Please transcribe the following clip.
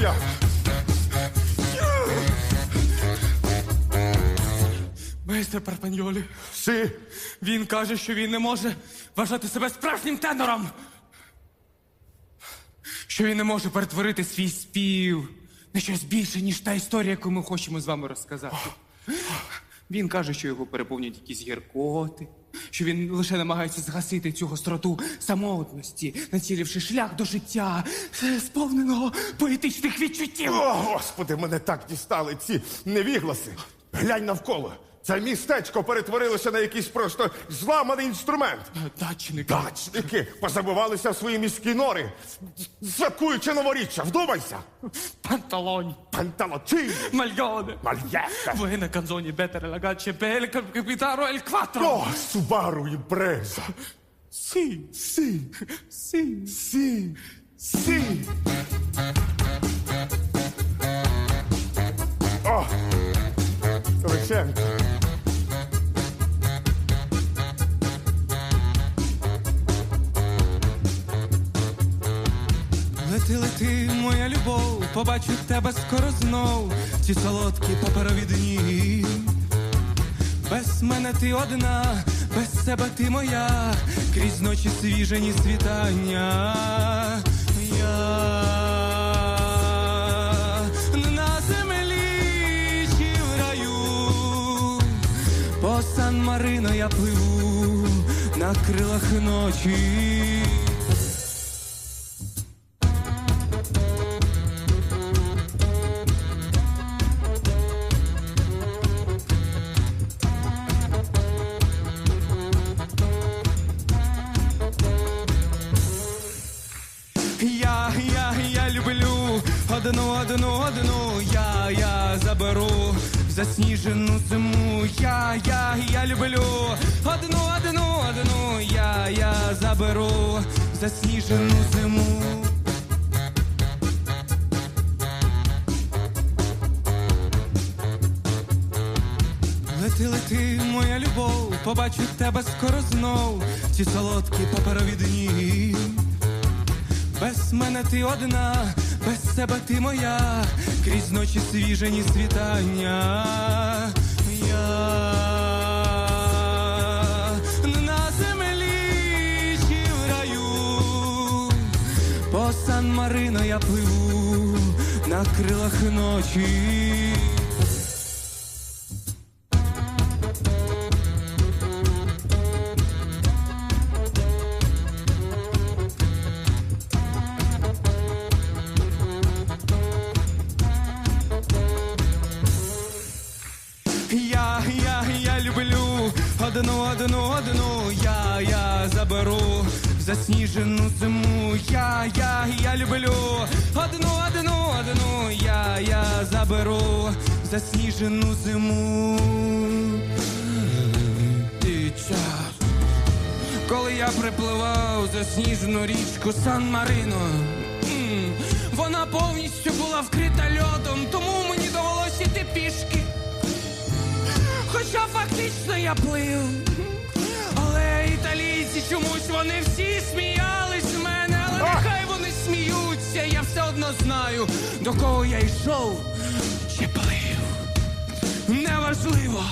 я. Майстер Парпаньолі. Си. Він каже, що він не може вважати себе справжнім тенором. Що він не може перетворити свій спів на щось більше, ніж та історія, яку ми хочемо з вами розказати. Він каже, що його переповнюють якісь гіркоти, що він лише намагається згасити цю гостроту самотності, націливши шлях до життя, е, сповненого поетичних відчуттів. о, господи, мене так дістали ці невігласи. Глянь навколо. Це містечко перетворилося на якийсь просто зламаний інструмент. Дачник. Дачники позабувалися в свої міські нори, святкуючи новоріччя. Вдумайся! Панталоні. Панталочини, Мальйоне. мальєка, Buena canzone, better la gaccia, bel capitano el quattro. о, Субару і Бреза. Sì, Сі, sì. сі, сі. Моя любов, побачу тебе скоро знов, ці солодкі паперові дні. Без мене ти одна, без себе ти моя, крізь ночі свіжені світання. Я на землі чи в раю, по Сан Марино я пливу на крилах ночі. Одну, одну, одну, я, я заберу в засніжену зиму. Я, я, я люблю одну, одну, одну, я, я заберу в засніжену зиму. Лети, лети, моя любов, побачу тебе скоро знов, ці солодкі паперові дні. Без мене ти одна, без себе ти моя, крізь ночі свіжені світання. Я на землі чи в раю, по Сан Марино я пливу на крилах ночі. Одну, одну, одну, я, я заберу в засніжену зиму. Я, я, я люблю одну, одну, одну, я, я заберу в засніжену зиму. І час, коли я припливав засніжену річку Сан-Марино. Вона повністю була вкрита льодом, тому мені довелося йти пішки. Хоча фактично я плив. Але італійці чомусь вони всі сміялись з мене, але нехай вони сміються, я все одно знаю, до кого я йшов чи плив. Неважливо.